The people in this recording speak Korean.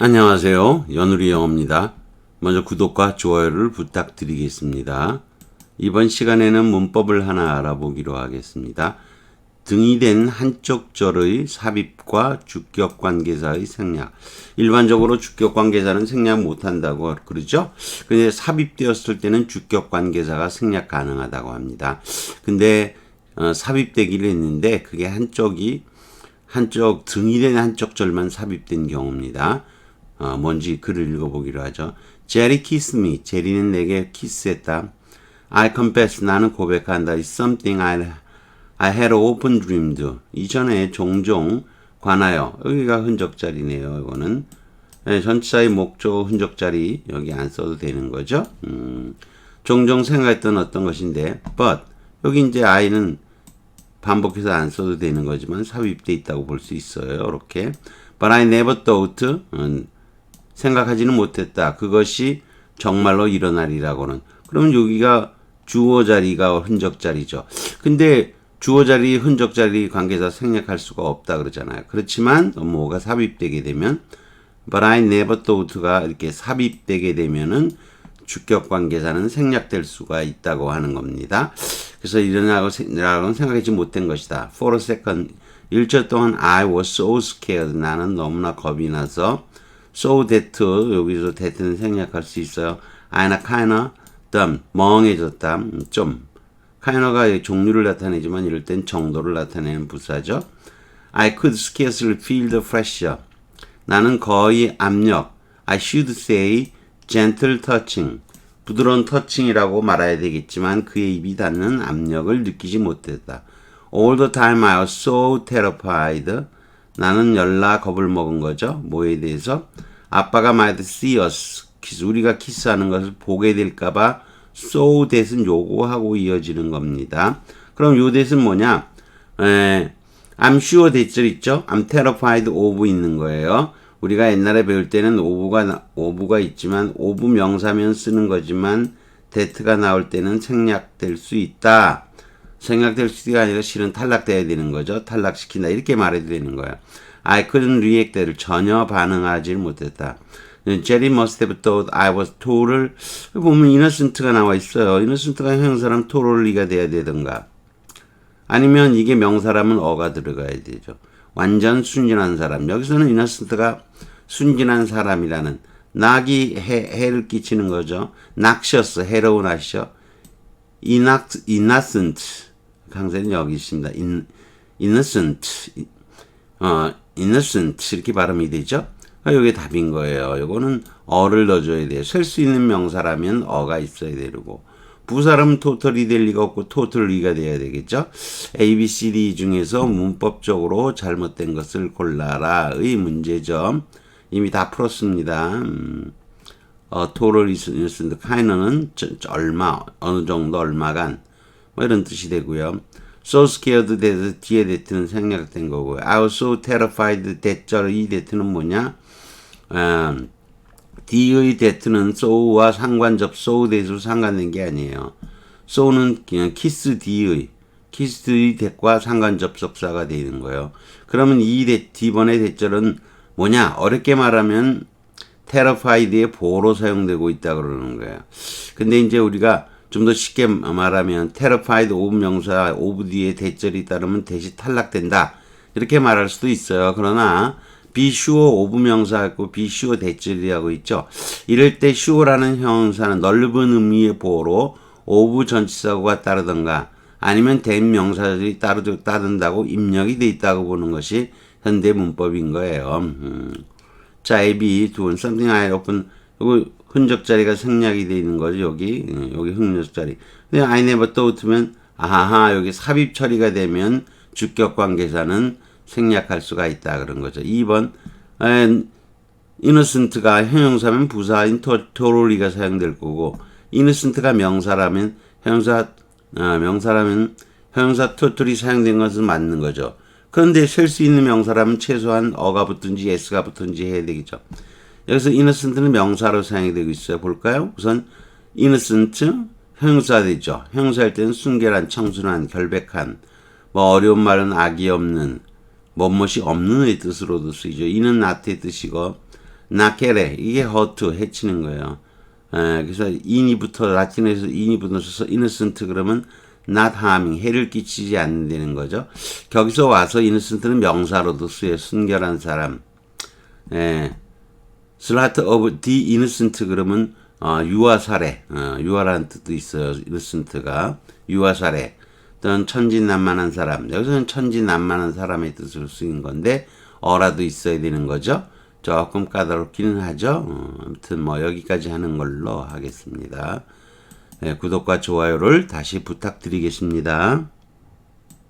안녕하세요. 연우리 영어입니다. 먼저 구독과 좋아요를 부탁드리겠습니다. 이번 시간에는 문법을 하나 알아보기로 하겠습니다. 등이 된 한쪽 절의 삽입과 주격 관계사의 생략. 일반적으로 주격 관계사는 생략 못 한다고 그러죠? 근데 삽입되었을 때는 주격 관계사가 생략 가능하다고 합니다. 근데 어, 삽입되기를 했는데 그게 한쪽이 한쪽 등이 된 한쪽 절만 삽입된 경우입니다. 어, 뭔지 글을 읽어보기로 하죠. 미. 제리는 내게 키스했다. I confess. 나는 고백한다. It's something I, I had often dreamed. 이전에 종종 관하여. 여기가 흔적자리네요. 이거는. 네, 전치사의 목조 흔적자리 여기 안 써도 되는 거죠. 음, 종종 생각했던 어떤 것인데, but 여기 이제 I는 반복해서 안 써도 되는 거지만 삽입돼 있다고 볼 수 있어요. 이렇게. But I never thought. 음, 생각하지는 못했다. 그것이 정말로 일어나리라고는. 그러면 여기가 주어 자리가 흔적 자리죠. 근데 주어 자리, 흔적 자리 관계사 생략할 수가 없다 그러잖아요. 그렇지만 뭐가 삽입되게 되면 but I never thought가 이렇게 삽입되게 되면은 주격 관계사는 생략될 수가 있다고 하는 겁니다. 그래서 일어나고 생각하지 못한 것이다. For a second, 일절 동안 I was so scared. 나는 너무나 겁이 나서 so that 여기서 that는 생략할 수 있어요. I나 kinda dumb 멍해졌다. 좀 kinda가 종류를 나타내지만 이럴 땐 정도를 나타내는 부사죠. I could scarcely feel the pressure. 나는 거의 압력. I should say gentle touching. 부드러운 터칭이라고 말해야 되겠지만 그의 입이 닿는 압력을 느끼지 못했다. All the time I was so terrified. 나는 열나 겁을 먹은 거죠. 뭐에 대해서? 아빠가 might see us. 우리가 키스하는 것을 보게 될까봐 so that은 요구하고 이어지는 겁니다. 그럼 요 that은 뭐냐? 에, I'm sure that절 있죠? I'm terrified of 있는 거예요. 우리가 옛날에 배울 때는 오브가 오브가 있지만 오브 명사면 쓰는 거지만 that가 나올 때는 생략될 수 있다. 생략될 수 있가 아니라 실은 탈락돼야 되는 거죠. 탈락시킨다 이렇게 말해도 되는 거예요. I couldn't 전혀 반응하지 못했다. Must have thought I was total 보면 innocent가 나와 있어요. innocent가 형사람 totally 돼야 되던가. 아니면 이게 명사라면 어가 들어가야 되죠. 완전 순진한 사람. 여기서는 innocent가 순진한 사람이라는 낙이 해, 해를 끼치는 거죠. 낚시었어. 해로운 아시죠? innocent. 강세는 여기 있습니다. in, innocent. 어, innocent 이렇게 발음이 되죠. 이게 답인 거예요. 이거는 어를 넣어줘야 돼요. 셀 수 있는 명사라면 어가 있어야 되고 부사람 토털이 될 리가 없고 토털리가 돼야 되겠죠. A, B, C, D 중에서 문법적으로 잘못된 것을 골라라의 문제점 이미 다 풀었습니다. 음, 어, 토를 있었는데 카이너는 얼마 어느 정도 얼마간 뭐 이런 뜻이 되고요. so scared that 뒤에 대트는 생략된 거고요. I was so terrified that 이 대트는 뭐냐? 음, D의 대트는 so와 상관접 so 대수 상관된 게 아니에요. so는 그냥 kiss D의 kiss D의 대과 상관접속사가 되는 거예요. 그러면 이 대, D번의 대절은 뭐냐? 어렵게 말하면 terrified의 보로 사용되고 있다 그러는 거예요. 근데 이제 우리가 좀 더 쉽게 말하면 terrified of 명사 of 뒤에 대절이 따르면 대시 탈락된다. 이렇게 말할 수도 있어요. 그러나 be sure of 명사 있고 be sure 대절이라고 있죠. 이럴 때 sure라는 형사는 넓은 의미의 보호로 of 전치사고가 따르던가 아니면 된 명사들이 따르, 따른다고 입력이 돼 있다고 보는 것이 현대 문법인 거예요. 음. 자, A, B, 두 번, something I 이거 흔적 자리가 생략이 되어 있는 거죠. 여기 예, 여기 흔적 자리. 근데 I never thought면 아하 여기 삽입 처리가 되면 주격 관계사는 생략할 수가 있다 그런 거죠. 2번 innocent가 형용사면 부사인 토로리가 사용될 거고 innocent가 명사라면 형용사 아, 명사라면 형용사 토토리 사용된 것은 맞는 거죠. 그런데 셀수 있는 명사라면 최소한 어가 붙든지 s가 붙든지 해야 되겠죠. 여기서 innocent는 명사로 사용이 되고 있어요. 볼까요? 우선 innocent 형사 되죠. 형사할 때는 순결한, 청순한, 결백한, 뭐 어려운 말은 악이 없는, 뭐뭇이 없는의 뜻으로도 쓰이죠. 이는 not의 뜻이고 나케레 이게 허투 해치는 거예요. 에, 그래서 인이부터 라틴어에서 인이 붙어서 innocent 그러면 not harming 해를 끼치지 않는다는 거죠. 거기서 와서 innocent는 명사로도 쓰여 순결한 사람. 예. 슬라트 오브 디 이너센트 그러면 어, 유아 사례 어, 유아라는 뜻도 있어요. 이너센트가 유아 사례. 또는 천진난만한 사람. 여기서는 천진난만한 사람의 뜻으로 쓰인 건데 어라도 있어야 되는 거죠. 조금 까다롭기는 하죠. 어, 아무튼 뭐 여기까지 하는 걸로 하겠습니다. 예, 구독과 좋아요를 다시 부탁드리겠습니다.